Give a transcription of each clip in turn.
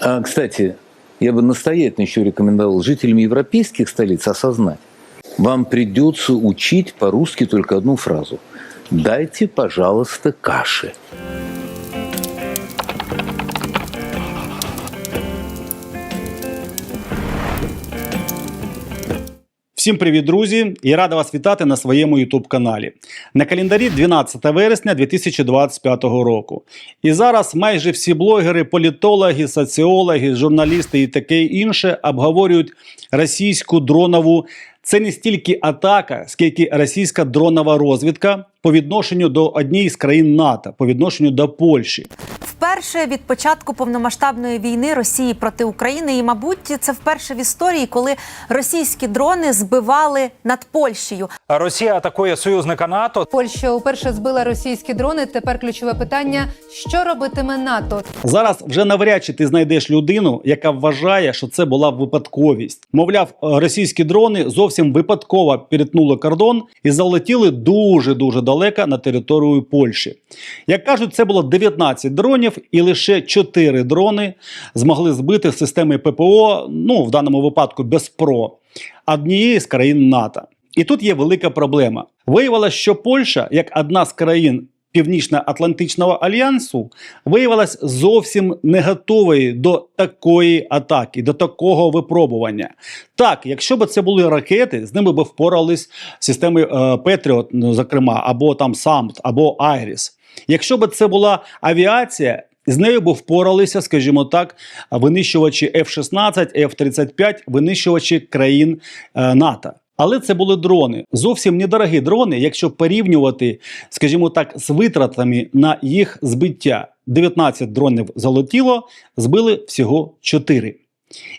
А, кстати, я бы настоятельно еще рекомендовал жителям европейских столиц осознать, вам придется учить по-русски только одну фразу. Дайте, пожалуйста, каши. Всім привіт, друзі! І рада вас вітати на своєму youtube каналі. На календарі 12 вересня 2025 року. І зараз майже всі блогери, політологи, соціологи, журналісти і таке інше обговорюють російську дронову. Це не стільки атака, скільки російська дронова розвідка по відношенню до однієї з країн НАТО, по відношенню до Польщі. Вперше від початку повномасштабної війни Росії проти України, і, мабуть, це вперше в історії, коли російські дрони збивали над Польщею. Росія атакує союзника НАТО. Польща уперше збила російські дрони. Тепер ключове питання: що робитиме НАТО? Зараз вже навряд чи ти знайдеш людину, яка вважає, що це була випадковість. Мовляв, російські дрони зовсім випадково перетнули кордон і залетіли дуже дуже далеко на територію Польщі. Як кажуть, це було 19 дронів, і лише 4 дрони змогли збити системи ППО. Ну в даному випадку без ПРО однієї з країн НАТО. І тут є велика проблема. Виявилося, що Польща, як одна з країн Північно-Атлантичного альянсу, виявилась зовсім не готовою до такої атаки, до такого випробування. Так, якщо б це були ракети, з ними б впорались системи е, Петріот, ну, зокрема, або там САМТ, або Айріс. Якщо б це була авіація. З нею б впоралися, скажімо так, винищувачі F-16, F-35, винищувачі країн е, НАТО. Але це були дрони. Зовсім недорогі дрони, якщо порівнювати, скажімо так, з витратами на їх збиття. 19 дронів залетіло, збили всього 4.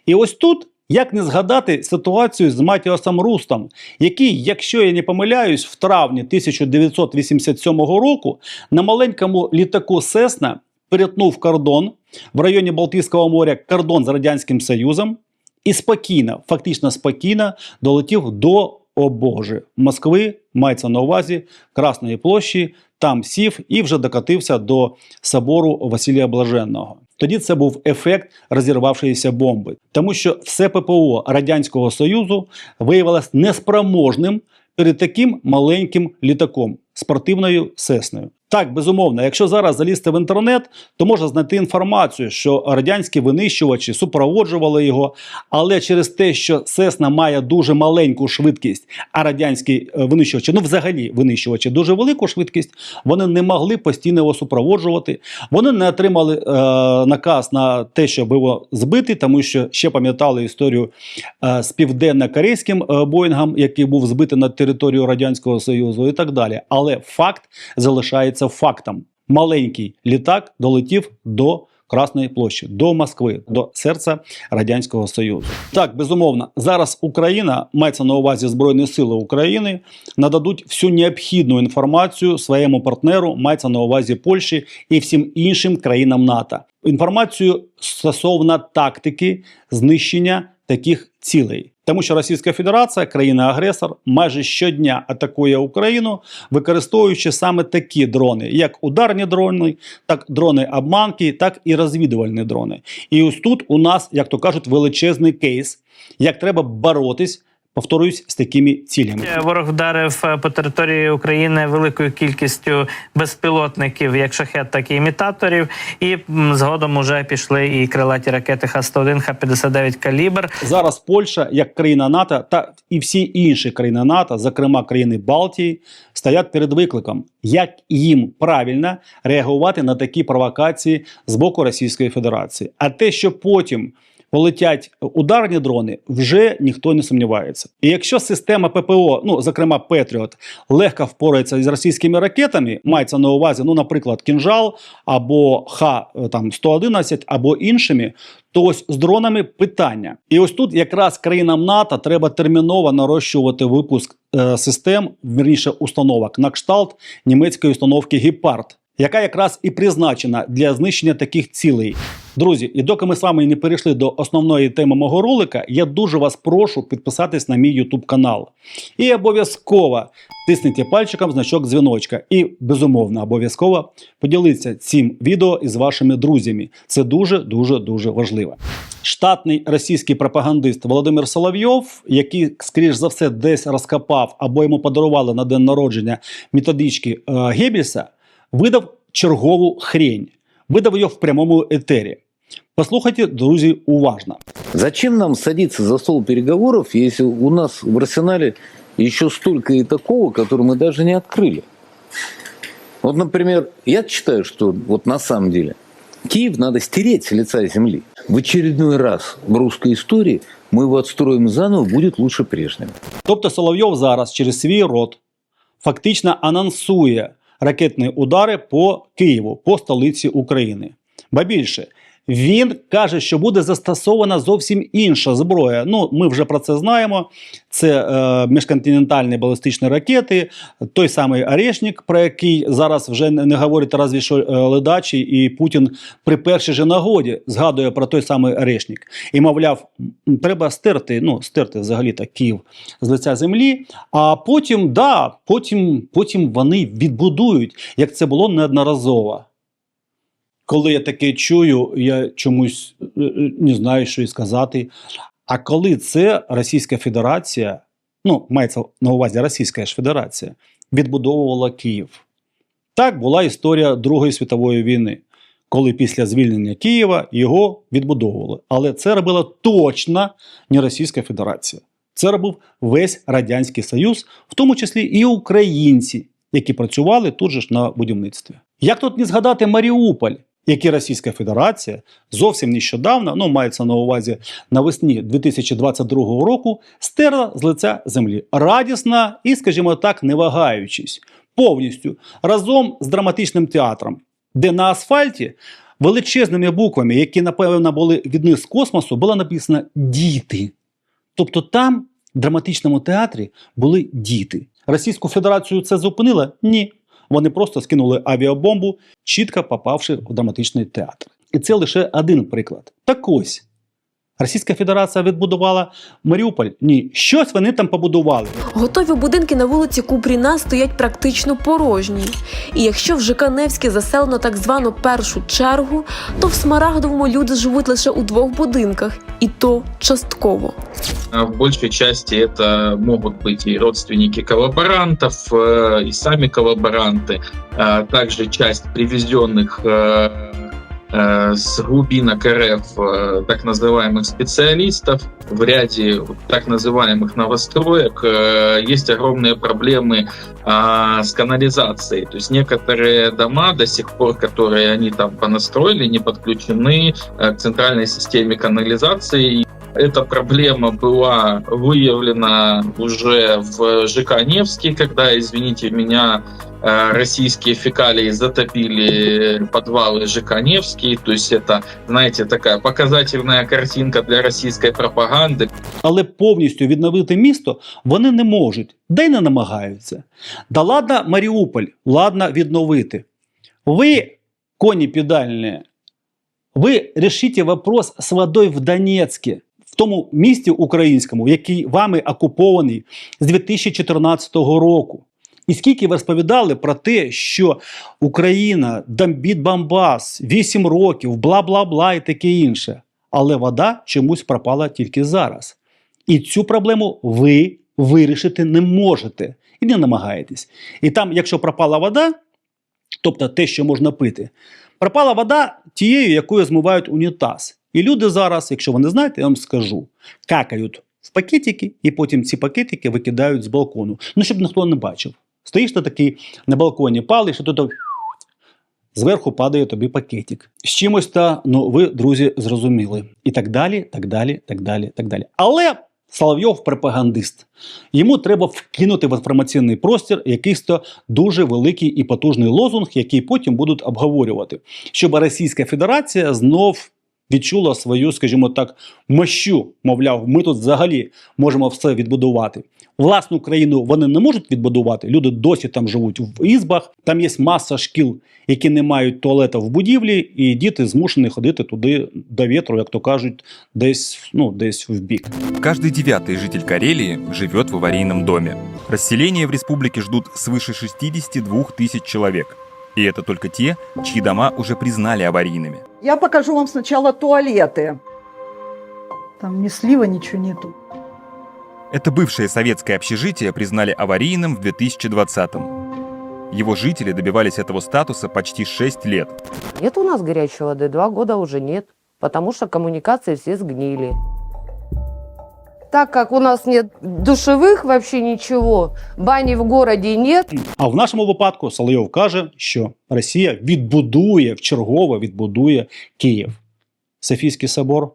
І ось тут. Як не згадати ситуацію з Матіосом Рустом, який, якщо я не помиляюсь, в травні 1987 року на маленькому літаку Сесна перетнув кордон в районі Балтійського моря, кордон з Радянським Союзом, і спокійно, фактично спокійно долетів до о Боже, Москви, мається на увазі Красної площі, там сів і вже докатився до собору Василія Блаженного. Тоді це був ефект розірвавшоїся бомби, тому що все ППО Радянського Союзу виявилось неспроможним перед таким маленьким літаком спортивною сесною. Так, безумовно, якщо зараз залізти в інтернет, то можна знайти інформацію, що радянські винищувачі супроводжували його, але через те, що Сесна має дуже маленьку швидкість, а радянські е, винищувачі, ну взагалі винищувачі, дуже велику швидкість, вони не могли постійно його супроводжувати. Вони не отримали е, наказ на те, щоб його збити, тому що ще пам'ятали історію е, з південно-корейським е, Боїнгом, який був збитий на територію Радянського Союзу, і так далі. Але факт залишається фактом. Маленький літак долетів до Красної площі, до Москви, до серця Радянського Союзу. Так, безумовно, зараз Україна мається на увазі Збройні Сили України, нададуть всю необхідну інформацію своєму партнеру, мається на увазі Польщі і всім іншим країнам НАТО. Інформацію стосовно тактики знищення таких цілей. Тому що Російська Федерація, країна-агресор, майже щодня атакує Україну, використовуючи саме такі дрони, як ударні дрони, так дрони обманки, так і розвідувальні дрони. І ось тут у нас, як то кажуть, величезний кейс, як треба боротись. Повторюсь з такими цілями. Ворог вдарив е, по території України великою кількістю безпілотників, як шахет, так і імітаторів. І згодом уже пішли і крилаті ракети Х-101, Х-59 калібр. Зараз Польща, як країна НАТО, та і всі інші країни НАТО, зокрема країни Балтії, стоять перед викликом, як їм правильно реагувати на такі провокації з боку Російської Федерації. А те, що потім полетять ударні дрони, вже ніхто не сумнівається. І якщо система ППО, ну зокрема Петріот, легко впорається з російськими ракетами, мається на увазі, ну, наприклад, кінжал або Х е, там 111 або іншими. То ось з дронами питання, і ось тут якраз країнам НАТО треба терміново нарощувати випуск е, систем, вірніше установок на кшталт німецької установки Гепард. яка якраз і призначена для знищення таких цілей. Друзі, і доки ми з вами не перейшли до основної теми мого ролика, я дуже вас прошу підписатись на мій YouTube канал. І обов'язково тисніть пальчиком значок дзвіночка. І безумовно, обов'язково поділіться цим відео із вашими друзями. Це дуже дуже дуже важливо. Штатний російський пропагандист Володимир Соловйов, який, скоріш за все, десь розкопав або йому подарували на день народження методички е, Геббельса, видав чергову хрень. Видав її в прямому етері. Послухайте, друзі, уважно. Зачем нам садиться за стол переговоров, если у нас в арсенале еще столько и такого, которое мы даже не открыли? Вот, например, я считаю, что вот на самом деле Киев надо стереть с лица земли. В очередной раз в русской истории мы его отстроим заново, будет лучше прежнего. Тобто Соловйов зараз через свій рот фактично анонсує ракетні удари по Києву, по столиці України. Ба більше, він каже, що буде застосована зовсім інша зброя. Ну, ми вже про це знаємо. Це е, міжконтинентальні балістичні ракети, той самий Орешник, про який зараз вже не говорить разві що е, ледачі, і Путін при першій же нагоді згадує про той самий Орешник. І мовляв, треба стерти, ну, стерти взагалі так Київ з лиця землі. А потім, да, потім, потім вони відбудують, як це було неодноразово. Коли я таке чую, я чомусь е, е, не знаю, що і сказати. А коли це Російська Федерація, ну, мається на увазі Російська ж Федерація, відбудовувала Київ. Так була історія Другої світової війни, коли після звільнення Києва його відбудовували. Але це робила точно не Російська Федерація. Це робив весь Радянський Союз, в тому числі і українці, які працювали тут же ж на будівництві. Як тут не згадати Маріуполь, який Російська Федерація зовсім нещодавно, ну мається на увазі навесні 2022 року, стерла з лиця землі радісно і, скажімо так, не вагаючись, повністю разом з драматичним театром, де на асфальті величезними буквами, які напевно були відні з космосу, було написано діти. Тобто там, в драматичному театрі, були діти. Російську Федерацію це зупинило? Ні. Вони просто скинули авіабомбу, чітко попавши в драматичний театр. І це лише один приклад. Так ось. Російська Федерація відбудувала Маріуполь. Ні, щось вони там побудували. Готові будинки на вулиці Купріна стоять практично порожні. І якщо в ЖК Невське заселено так звану першу чергу, то в Смарагдовому люди живуть лише у двох будинках, і то частково. А В большей части это могут быть и родственники коллаборантов, э, и сами коллаборанты, а также часть привезенных э, э, с глубинок РФ так называемых специалистов. В ряде так называемых новостроек есть огромные проблемы а, с канализацией. То есть некоторые дома до сих пор, которые они там понастроили, не подключены к центральной системе канализации. Эта проблема была выявлена уже в ЖК Невский, когда, извините меня, э, российские фекалии затопили подвалы ЖК Невский. То есть это, знаете, такая показательная картинка для российской пропаганды. але повністю відновити місто вони не можуть, да й не намагаються. Да ладно Маріуполь, ладно відновити. Ви, коні підальні, ви рішите вопрос з водою в Донецьке, в тому місті українському, який вами окупований з 2014 року. І скільки ви розповідали про те, що Україна дамбіт Бамбас, 8 років, бла бла бла і таке інше. Але вода чомусь пропала тільки зараз. І цю проблему ви вирішити не можете і не намагаєтесь. І там, якщо пропала вода, тобто те, що можна пити, пропала вода тією, якою змивають унітаз. І люди зараз, якщо ви не знаєте, я вам скажу, какають в пакетики, і потім ці пакетики викидають з балкону. Ну, щоб ніхто не бачив. Стоїш ти такий на балконі, палиш, і тут зверху падає тобі пакетик. З чимось та, ну ви, друзі, зрозуміли. І так далі, так далі, так далі, так далі. Але Соловйов пропагандист. Йому треба вкинути в інформаційний простір якийсь то дуже великий і потужний лозунг, який потім будуть обговорювати, щоб Російська Федерація знов відчула свою, скажімо так, мощу. Мовляв, ми тут взагалі можемо все відбудувати. Власну країну вони не можуть відбудувати. Люди досі там живуть в ізбах. Там є маса шкіл, які не мають туалета в будівлі, і діти змушені ходити туди до вітру, як то кажуть, десь ну десь в бік. Каждый девятый житель Карелии живет в аварийном доме. Расселение в республике ждут свыше 62 тысяч человек. И это только те, чьи дома уже признали аварийными. Я покажу вам сначала туалеты. Там ни слива, ничего нету. Это бывшее советское общежитие признали аварийным в 2020-м. Его жители добивались этого статуса почти 6 лет. Нет у нас горячей воды, два года уже нет, потому что коммуникации все сгнили. Так как у нас нет душевых вообще ничего, бани в городе нет, А в нашому випадку Соловйов каже, що Росія відбудує вчергове відбудує Київ. Софійський собор,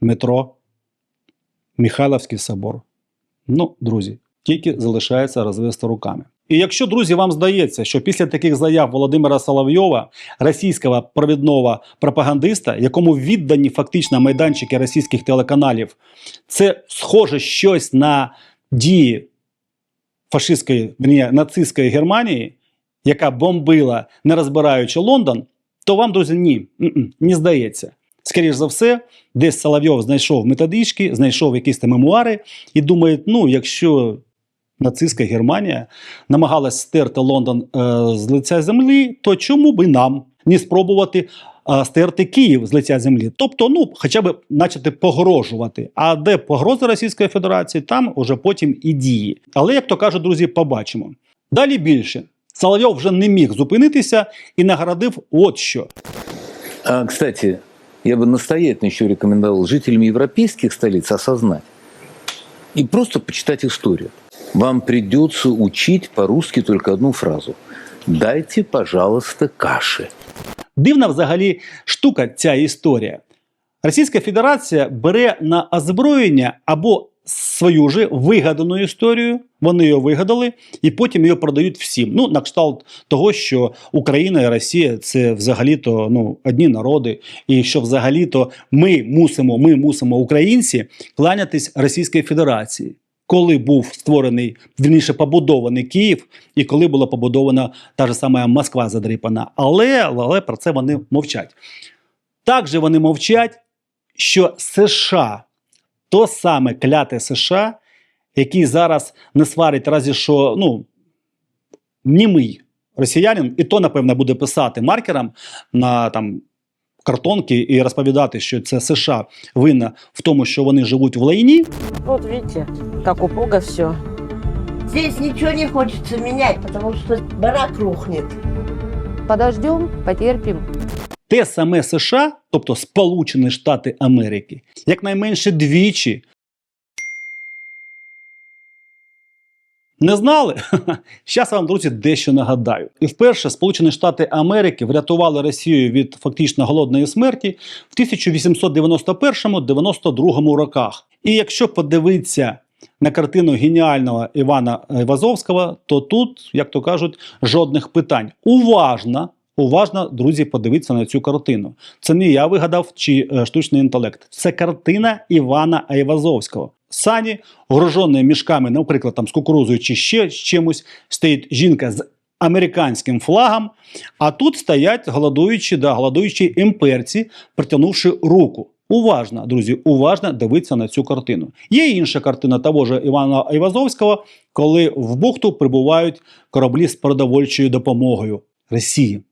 метро, Михайловський собор. Ну, друзі, тільки залишається розвести руками. І якщо, друзі, вам здається, що після таких заяв Володимира Соловйова, російського провідного пропагандиста, якому віддані фактично майданчики російських телеканалів, це схоже щось на дії фашистської верні, нацистської Германії, яка бомбила, не розбираючи Лондон, то вам, друзі, ні, не здається. Скоріше за все, десь Соловйов знайшов методички, знайшов якісь там мемуари і думає, ну, якщо нацистська Германія намагалась стерти Лондон е, з лиця землі, то чому би нам не спробувати е, стерти Київ з лиця землі? Тобто, ну, хоча б начати погрожувати. А де погрози Російської Федерації, там уже потім і дії. Але, як то кажуть, друзі, побачимо. Далі більше. Соловйов вже не міг зупинитися і наградив от що. А, кстати, я бы настоятельно еще рекомендовал жителям европейских столиц осознать и просто почитать историю. Вам придется учить по-русски только одну фразу. Дайте, пожалуйста, каши. Дивна взагалі штука ця історія. Російська Федерація бере на озброєння або свою же вигадану історію, вони її вигадали, і потім її продають всім. Ну, на кшталт того, що Україна і Росія це взагалі-то ну, одні народи, і що взагалі-то ми мусимо, ми мусимо, українці, кланятись Російській Федерації. Коли був створений, вірніше побудований Київ, і коли була побудована та ж сама Москва задрипана. Але, але про це вони мовчать. Також вони мовчать, що США, то саме кляте США, який зараз не сварить разі, що ну, німий росіянин, і то, напевно, буде писати маркером на там. Картонки і розповідати, що це США винна в тому, що вони живуть в лайні. От видите, как убого все. Здесь ничего не хочется менять, потому что барак рухнет. Подождем, потерпим. те саме США, тобто Сполучені Штати Америки, якнайменше двічі. Не знали? Зараз вам, друзі, дещо нагадаю. І вперше Сполучені Штати Америки врятували Росію від фактично голодної смерті в 1891-92 роках. І якщо подивитися на картину геніального Івана Івазовського, то тут, як то кажуть, жодних питань. Уважно, уважно, друзі, подивіться на цю картину. Це не я вигадав чи е, штучний інтелект. Це картина Івана Айвазовського. Сані, огружені мішками, наприклад, там з кукурузою чи ще з чимось, стоїть жінка з американським флагом, а тут стоять голодуючі, да, голодуючі імперці, притягнувши руку. Уважно, друзі, уважно дивитися на цю картину. Є інша картина того ж Івана Айвазовського, коли в бухту прибувають кораблі з продовольчою допомогою Росії.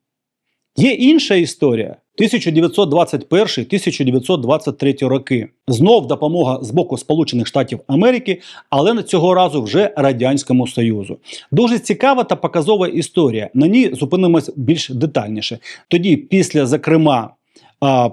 Є інша історія. 1921-1923 роки. Знов допомога з боку Сполучених Штатів Америки, але цього разу вже Радянському Союзу. Дуже цікава та показова історія. На ній зупинимось більш детальніше. Тоді, після, зокрема,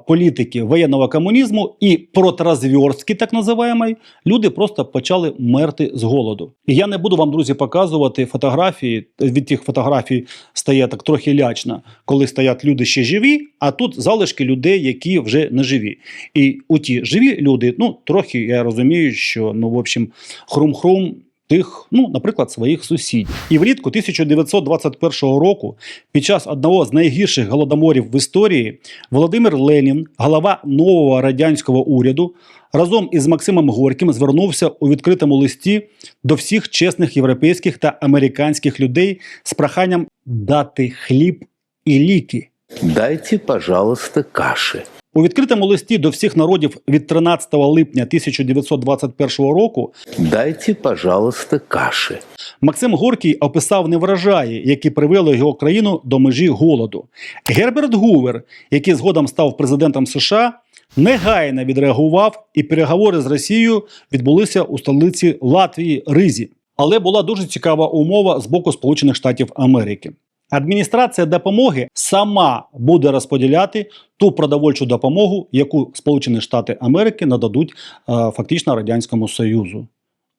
політики воєнного комунізму і протрозверстки, так називаємо, люди просто почали мерти з голоду. І я не буду вам, друзі, показувати фотографії. Від тих фотографій стає так трохи лячно, коли стоять люди ще живі, а тут залишки людей, які вже не живі. І у ті живі люди, ну трохи я розумію, що ну в общем, хрум-хрум. Тих, ну, наприклад, своїх сусідів. І влітку 1921 року, під час одного з найгірших голодоморів в історії, Володимир Ленін, голова нового радянського уряду, разом із Максимом Горьким звернувся у відкритому листі до всіх чесних європейських та американських людей з проханням дати хліб і ліки. Дайте, пожалуйста, каши. У відкритому листі до всіх народів від 13 липня 1921 року Дайте, пожалуйста, каши. Максим Горький описав неврожаї, які привели його країну до межі голоду. Герберт Гувер, який згодом став президентом США, негайно відреагував, і переговори з Росією відбулися у столиці Латвії Ризі. Але була дуже цікава умова з боку Сполучених Штатів Америки. Адміністрація допомоги сама буде розподіляти ту продовольчу допомогу, яку Сполучені Штати Америки нададуть е, фактично Радянському Союзу.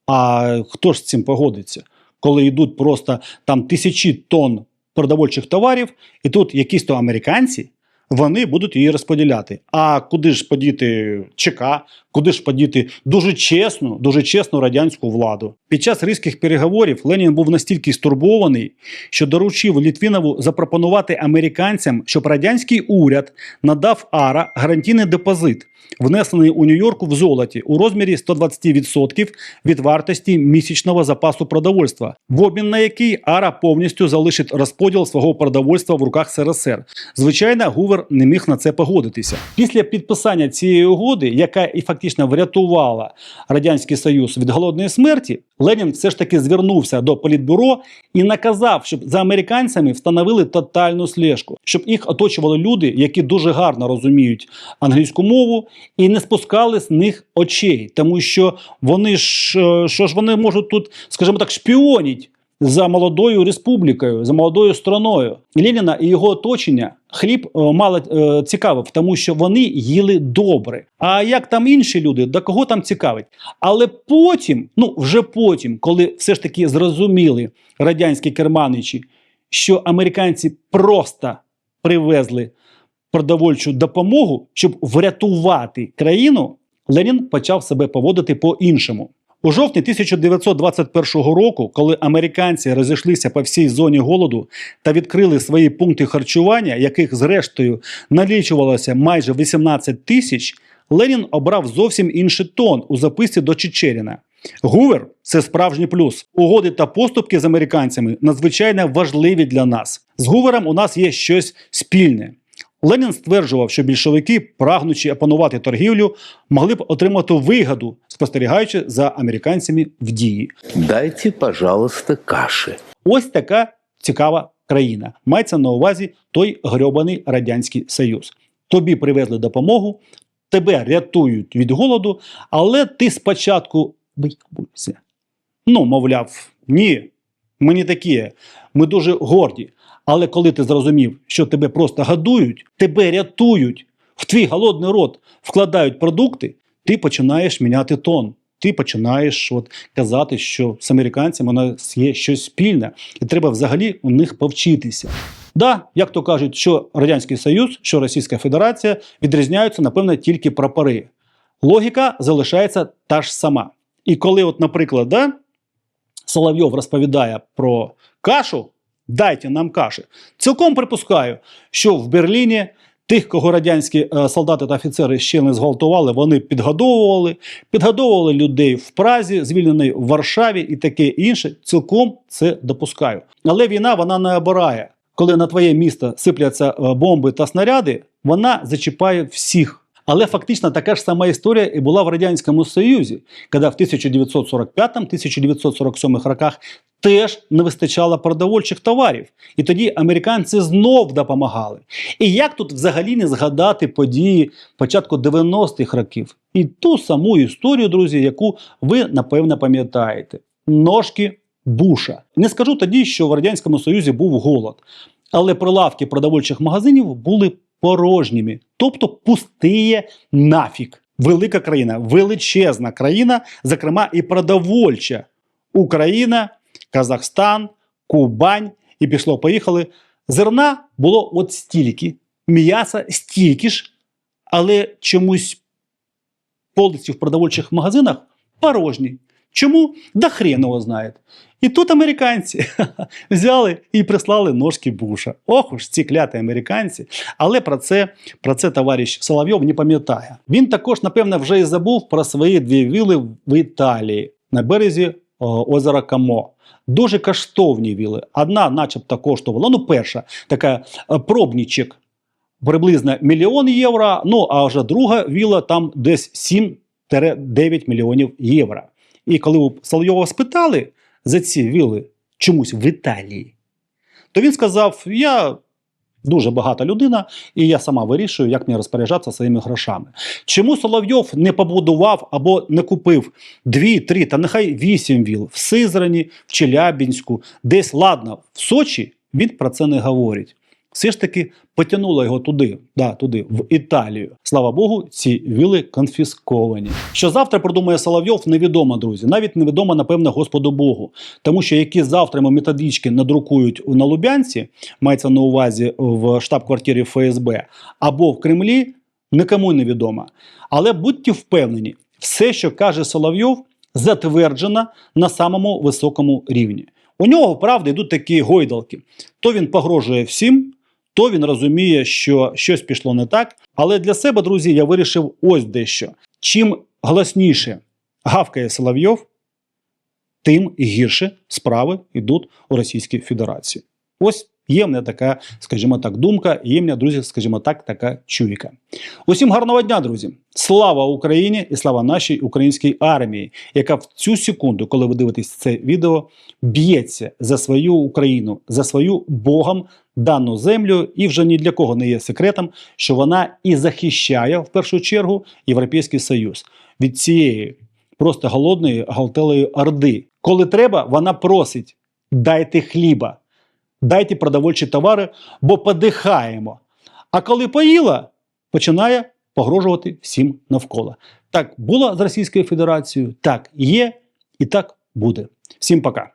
А хто ж з цим погодиться, коли йдуть просто там тисячі тонн продовольчих товарів, і тут якісь то американці, вони будуть її розподіляти. А куди ж подіти ЧК, куди ж подіти дуже чесну, дуже чесну радянську владу? Під час ризьких переговорів Ленін був настільки стурбований, що доручив Літвінову запропонувати американцям, щоб радянський уряд надав Ара гарантійний депозит, внесений у Нью-Йорку в золоті у розмірі 120% від вартості місячного запасу продовольства, в обмін на який Ара повністю залишить розподіл свого продовольства в руках СРСР. Звичайно, Гувер не міг на це погодитися. Після підписання цієї угоди, яка і фактично врятувала радянський союз від голодної смерті, Ленін все ж таки звернувся до політбюро і наказав, щоб за американцями встановили тотальну слежку, щоб їх оточували люди, які дуже гарно розуміють англійську мову, і не спускали з них очей, тому що вони ж е, що ж вони можуть тут, скажімо так, шпіоніть за молодою республікою, за молодою страною. Леніна і його оточення хліб е, мало е, цікавив, тому що вони їли добре. А як там інші люди, до кого там цікавить? Але потім, ну вже потім, коли все ж таки зрозуміли радянські керманичі, що американці просто привезли продовольчу допомогу, щоб врятувати країну, Ленін почав себе поводити по-іншому. У жовтні 1921 року, коли американці розійшлися по всій зоні голоду та відкрили свої пункти харчування, яких зрештою налічувалося майже 18 тисяч, Ленін обрав зовсім інший тон у записці до Чечеріна. Гувер це справжній плюс. Угоди та поступки з американцями надзвичайно важливі для нас. З Гувером у нас є щось спільне. Ленін стверджував, що більшовики, прагнучи опанувати торгівлю, могли б отримати вигоду, спостерігаючи за американцями в дії. Дайте, пожалуйста, каши. Ось така цікава країна. Мається на увазі той грьобаний радянський союз. Тобі привезли допомогу, тебе рятують від голоду, але ти спочатку виявився. Ну, мовляв, ні, ми не такі, ми дуже горді. Але коли ти зрозумів, що тебе просто годують, тебе рятують, в твій голодний рот вкладають продукти, ти починаєш міняти тон. Ти починаєш от, казати, що з американцями у нас є щось спільне, і треба взагалі у них повчитися. Да, як то кажуть, що Радянський Союз, що Російська Федерація відрізняються, напевно, тільки прапори. Логіка залишається та ж сама. І коли, от, наприклад, да, Соловйов розповідає про кашу, дайте нам каші. Цілком припускаю, що в Берліні тих, кого радянські е, солдати та офіцери ще не зґвалтували, вони підгодовували, підгодовували людей в Празі, звільнений в Варшаві і таке інше. Цілком це допускаю. Але війна вона не обирає. Коли на твоє місто сипляться е, бомби та снаряди, вона зачіпає всіх. Але фактично така ж сама історія і була в Радянському Союзі, коли в 1945-1947 роках теж не вистачало продовольчих товарів. І тоді американці знов допомагали. І як тут взагалі не згадати події початку 90-х років? І ту саму історію, друзі, яку ви напевно пам'ятаєте: ножки Буша. Не скажу тоді, що в Радянському Союзі був голод, але прилавки продовольчих магазинів були порожніми, тобто пустиє нафік. Велика країна, величезна країна, зокрема і продовольча. Україна, Казахстан, Кубань і пішло, поїхали. Зерна було от стільки, м'яса стільки ж, але чомусь полиці в продовольчих магазинах порожні. Чому? Да хрен його знає. І тут американці взяли і прислали ножки Буша. Ох уж ці кляті американці. Але про це, про це товариш Соловйов не пам'ятає. Він також, напевно, вже і забув про свої дві віли в Італії на березі о, озера Камо. Дуже коштовні віли. Одна, начебто, коштувала. Ну, перша така е, пробнічик приблизно мільйон євро. Ну а вже друга віла там десь 7-9 мільйонів євро. І коли у Соловйова спитали за ці віли чомусь в Італії, то він сказав: Я дуже багата людина, і я сама вирішую, як мені розпоряджатися своїми грошами. Чому Соловйов не побудував або не купив дві, три, та нехай вісім віл в Сизрані, в Челябінську, десь ладно, в Сочі, він про це не говорить. Все ж таки потягнуло його туди, да, туди, в Італію. Слава Богу, ці віли конфісковані. Що завтра придумає Соловйов, невідомо, друзі. Навіть невідомо, напевно, Господу Богу. Тому що які завтра методички надрукують на Лубянці, мається на увазі в штаб-квартирі ФСБ, або в Кремлі, нікому не відомо. Але будьте впевнені, все, що каже Соловйов, затверджено на самому високому рівні. У нього, правда, йдуть такі гойдалки. То він погрожує всім, то він розуміє, що щось пішло не так. Але для себе, друзі, я вирішив ось дещо. Чим голосніше гавкає Соловйов, тим гірше справи йдуть у Російській Федерації. Ось є мене така, скажімо так, думка, є в мене, друзі, скажімо так, така чуйка. Усім гарного дня, друзі! Слава Україні і слава нашій українській армії, яка в цю секунду, коли ви дивитесь це відео, б'ється за свою Україну, за свою Богом дану землю, і вже ні для кого не є секретом, що вона і захищає в першу чергу Європейський Союз від цієї просто голодної галтелої орди. Коли треба, вона просить: дайте хліба, дайте продовольчі товари, бо подихаємо. А коли поїла, починає погрожувати всім навколо. Так було з Російською Федерацією, так є і так буде. Всім пока.